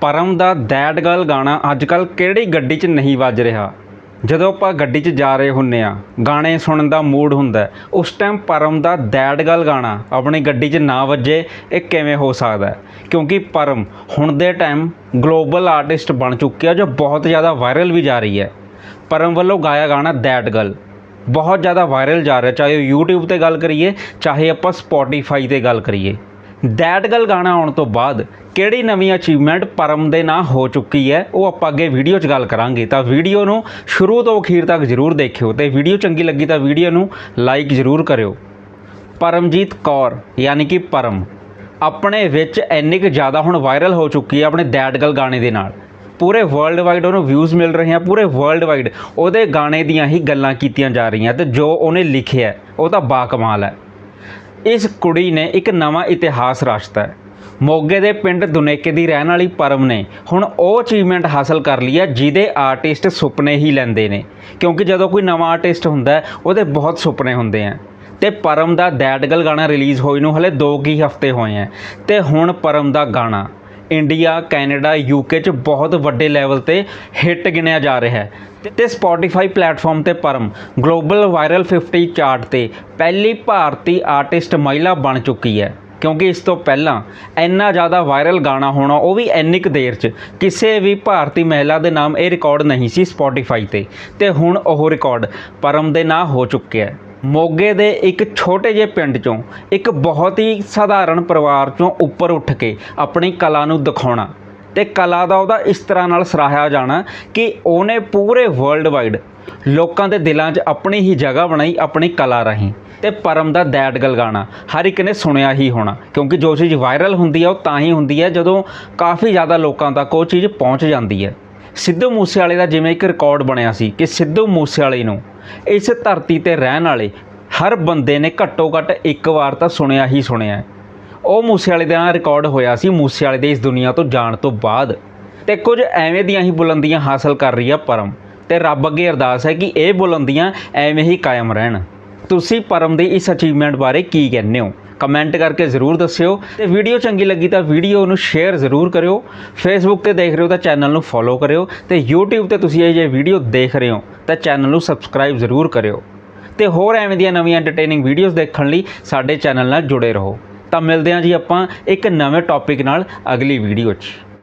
ਪਰਮ ਦਾ that girl ਗਾਣਾ ਅੱਜ ਕੱਲ ਕਿਹੜੀ ਗੱਡੀ 'ਚ ਨਹੀਂ ਵੱਜ ਰਿਹਾ? ਜਦੋਂ ਆਪਾਂ ਗੱਡੀ 'ਚ ਜਾ ਰਹੇ ਹੁੰਨੇ ਆ, ਗਾਣੇ ਸੁਣਨ ਦਾ ਮੂਡ ਹੁੰਦਾ ਉਸ ਟਾਈਮ ਪਰਮ ਦਾ ਦੈਟ ਗਰਲ ਗਾਣਾ ਆਪਣੀ ਗੱਡੀ 'ਚ ਨਾ ਵੱਜੇ, ਇਹ ਕਿਵੇਂ ਹੋ ਸਕਦਾ ਕਿਉਂਕਿ ਪਰਮ ਹੁਣ ਦੇ ਟਾਈਮ ਗਲੋਬਲ ਆਰਟਿਸਟ ਬਣ ਚੁੱਕਿਆ ਜੋ ਬਹੁਤ ਜ਼ਿਆਦਾ ਵਾਇਰਲ ਵੀ ਜਾ ਰਹੀ ਹੈ। ਪਰਮ ਵੱਲੋਂ ਗਾਇਆ ਗਾਣਾ ਦੈਟ ਗਰਲ ਬਹੁਤ ਜ਼ਿਆਦਾ ਵਾਇਰਲ ਜਾ ਰਿਹਾ, ਚਾਹੇ YouTube ਤੇ ਗੱਲ ਕਰੀਏ, ਚਾਹੇ ਆਪਾਂ Spotify ਤੇ ਗੱਲ ਕਰੀਏ। ਦੈਟ ਗਰਲ ਗਾਣਾ ਆਉਣ ਤੋਂ ਬਾਅਦ ਕਿਹੜੀ ਨਵੀਂ ਅਚੀਵਮੈਂਟ ਪਰਮ ਦੇ ਨਾਂ ਹੋ ਚੁੱਕੀ ਹੈ, ਉਹ ਆਪਾਂ ਅੱਗੇ ਵੀਡੀਓ 'ਚ ਗੱਲ ਕਰਾਂਗੇ। ਤਾਂ ਵੀਡੀਓ ਨੂੰ ਸ਼ੁਰੂ ਤੋਂ ਅਖੀਰ ਤੱਕ ਜ਼ਰੂਰ ਦੇਖਿਓ ਤੇ ਵੀਡੀਓ ਚੰਗੀ ਲੱਗੀ ਤਾਂ ਵੀਡੀਓ ਨੂੰ ਲਾਈਕ ਜ਼ਰੂਰ ਕਰਿਓ। ਪਰਮਜੀਤ ਕੌਰ, ਯਾਨੀ ਕਿ ਪਰਮ, ਆਪਣੇ ਵਿੱਚ ਇੰਨੀ ਕੁ ਜ਼ਿਆਦਾ ਹੁਣ ਵਾਇਰਲ ਹੋ ਚੁੱਕੀ ਹੈ ਆਪਣੇ ਦੈਟ ਗਰਲ ਗਾਣੇ ਦੇ ਨਾਲ। ਪੂਰੇ ਵਰਲਡ ਵਾਈਡ ਉਹਨੂੰ ਵਿਊਜ਼ ਮਿਲ ਰਹੇ ਆ, ਪੂਰੇ ਵਰਲਡ ਵਾਈਡ ਉਹਦੇ ਗਾਣੇ ਦੀਆਂ ਹੀ ਗੱਲਾਂ ਕੀਤੀਆਂ ਜਾ ਰਹੀਆਂ ਤੇ ਜੋ ਉਹਨੇ ਲਿਖਿਆ, ਉਹ ਤਾਂ ਬਾ ਕਮਾਲ ਹੈ। ਇਸ ਕੁੜੀ ਨੇ ਇੱਕ ਨਵਾਂ ਇਤਿਹਾਸ ਰਚਤਾ ਹੈ। ਮੋਗੇ ਦੇ ਪਿੰਡ ਦੁਨੇਕੇ ਦੀ ਰਹਿਣ ਵਾਲੀ ਪਰਮ ਨੇ ਹੁਣ ਉਹ ਅਚੀਵਮੈਂਟ ਹਾਸਲ ਕਰ ਲਈ ਹੈ, ਜਿਹਦੇ ਆਰਟਿਸਟ ਸੁਪਨੇ ਹੀ ਲੈਂਦੇ ਨੇ। ਕਿਉਂਕਿ ਜਦੋਂ ਕੋਈ ਨਵਾਂ ਆਰਟਿਸਟ ਹੁੰਦਾ ਉਹਦੇ ਬਹੁਤ ਸੁਪਨੇ ਹੁੰਦੇ ਆ। ਤੇ ਪਰਮ ਦਾ ਦੈਟ ਗਲ ਗਾਣਾ ਰਿਲੀਜ਼ ਹੋਈ ਨੂੰ ਹਲੇ 2 ਕੀ ਹਫ਼ਤੇ ਹੋਏ ਆ। ਤੇ ਹੁਣ ਪਰਮ ਦਾ ਗਾਣਾ। ਇੰਡੀਆ, ਕੈਨੇਡਾ, ਯੂਕੇ ਚ ਬਹੁਤ ਵੱਡੇ ਲੈਵਲ ਤੇ ਹਿੱਟ ਗਿਣਿਆ ਜਾ ਰਿਹਾ ਹੈ। ਤੇ- ਤੇ Spotify ਪਲੇਟਫਾਰਮ ਤੇ ਪਰਮ ਗਲੋਬਲ ਵਾਇਰਲ 50 ਚਾਰਟ ਤੇ ਪਹਿਲੀ ਭਾਰਤੀ ਆਰਟਿਸਟ ਮਹਿਲਾ ਬਣ ਚੁੱਕੀ ਹੈ। ਕਿਉਂਕਿ ਇਸ ਤੋਂ ਪਹਿਲਾਂ ਇੰਨਾ ਜ਼ਿਆਦਾ ਵਾਇਰਲ ਗਾਣਾ ਹੋਣਾ, ਉਹ ਵੀ ਇੰਨੀ ਕੁ ਦੇਰ 'ਚ ਕਿਸੇ ਵੀ ਭਾਰਤੀ ਮਹਿਲਾ ਦੇ ਨਾਮ ਇਹ ਰਿਕਾਰਡ ਨਹੀਂ ਸੀ Spotify ਤੇ। ਤੇ ਹੁਣ ਉਹ ਰਿਕਾਰਡ ਪਰਮ ਦੇ ਨਾਂ ਹੋ ਚੁੱਕਿਆ ਹੈ। ਮੋਗੇ ਦੇ ਇੱਕ ਛੋਟੇ ਜਿਹੇ ਪਿੰਡ ਚੋਂ, ਇੱਕ ਬਹੁਤ ਹੀ ਸਧਾਰਨ ਪਰਿਵਾਰ ਚੋਂ ਉੱਪਰ ਉੱਠ ਕੇ ਆਪਣੀ ਕਲਾ ਨੂੰ ਦਿਖਾਉਣਾ। ਤੇ ਕਲਾ ਦਾ ਉਹਦਾ ਇਸ ਤਰ੍ਹਾਂ ਨਾਲ ਸਰਾਹਿਆ ਜਾਣਾ ਕਿ ਉਹਨੇ ਪੂਰੇ ਵਰਲਡ ਵਾਈਡ ਲੋਕਾਂ ਦੇ ਦਿਲਾਂ 'ਚ ਆਪਣੀ ਹੀ ਜਗ੍ਹਾ ਬਣਾਈ, ਆਪਣੀ ਕਲਾ ਰਾਹੀਂ। ਤੇ ਪਰਮ ਦਾ ਦੈਟ ਗਲ ਗਾਣਾ ਹਰ ਇੱਕ ਨੇ ਸੁਣਿਆ ਹੀ ਹੋਣਾ। ਕਿਉਂਕਿ ਜੋ ਚੀਜ਼ ਵਾਇਰਲ ਹੁੰਦੀ ਹੈ ਉਹ ਤਾਂ ਹੀ ਹੁੰਦੀ ਹੈ ਜਦੋਂ ਕਾਫੀ ਜ਼ਿਆਦਾ ਲੋਕਾਂ ਤੱਕ ਉਹ ਚੀਜ਼ ਪਹੁੰਚ ਜਾਂਦੀ ਹੈ ਸਿੱਧੂ ਮੂਸੇਵਾਲੇ ਦਾ ਜਿਵੇਂ ਇੱਕ ਰਿਕਾਰਡ ਬਣਿਆ ਸੀ ਕਿ ਸਿੱਧੂ ਮੂਸੇਵਾਲੇ ਨੂੰ ਇਸ ਧਰਤੀ ਤੇ ਰਹਿਣ ਵਾਲੇ ਹਰ ਬੰਦੇ ਨੇ ਘੱਟੋ ਘੱਟ ਇੱਕ ਵਾਰ ਤਾਂ ਸੁਣਿਆ ਹੀ ਸੁਣਿਆ ਹੈ। ਉਹ ਮੂਸੇਵਾਲੇ ਦੇ ਨਾਲ ਰਿਕਾਰਡ ਹੋਇਆ ਸੀ, ਮੂਸੇਵਾਲੇ ਦੇ ਇਸ ਦੁਨੀਆ ਤੋਂ ਜਾਣ ਤੋਂ ਬਾਅਦ। ਤੇ ਕੁਝ ਐਵੇਂ ਦੀਆਂ ਹੀ ਬੁਲੰਦੀਆਂ ਹਾਸਲ ਕਰ ਰਹੀ ਆ ਪਰਮ। ਤੇ ਰੱਬ ਅੱਗੇ ਅਰਦਾਸ ਹੈ ਕਿ ਇਹ ਬੁਲੰਦੀਆਂ ਐਵੇਂ ਹੀ ਕਾਇਮ ਰਹਿਣ। ਤੁਸੀਂ ਪਰਮ ਦੀ ਇਸ ਅਚੀਵਮੈਂਟ ਬਾਰੇ ਕੀ ਕਹਿੰਦੇ ਹੋ? ਕਮੈਂਟ ਕਰਕੇ ਜ਼ਰੂਰ ਦੱਸਿਓ ਤੇ ਵੀਡੀਓ ਚੰਗੀ ਲੱਗੀ ਤਾਂ ਵੀਡੀਓ ਨੂੰ ਸ਼ੇਅਰ ਜ਼ਰੂਰ ਕਰਿਓ। ਫੇਸਬੁੱਕ ਤੇ ਦੇਖ ਰਹੇ ਹੋ ਤਾਂ ਚੈਨਲ ਨੂੰ ਫੋਲੋ ਕਰਿਓ ਤੇ YouTube ਤੇ ਤੁਸੀਂ ਇਹ ਜੇ ਵੀਡੀਓ ਦੇਖ ਰਹੇ ਹੋ ਤਾਂ ਚੈਨਲ ਨੂੰ ਸਬਸਕ੍ਰਾਈਬ ਜ਼ਰੂਰ ਕਰਿਓ। ਤੇ ਹੋਰ ਐਵੇਂ ਦੀਆਂ ਨਵੀਆਂ ਐਂਟਰਟੇਨਿੰਗ ਵੀਡੀਓਜ਼ ਦੇਖਣ ਲਈ ਸਾਡੇ ਚੈਨਲ ਨਾਲ ਜੁੜੇ ਰਹੋ। ਤਾਂ ਮਿਲਦੇ ਹਾਂ ਜੀ ਆਪਾਂ ਇੱਕ ਨਵੇਂ ਟੌਪਿਕ ਨਾਲ ਅਗਲੀ ਵੀਡੀਓ 'ਚ।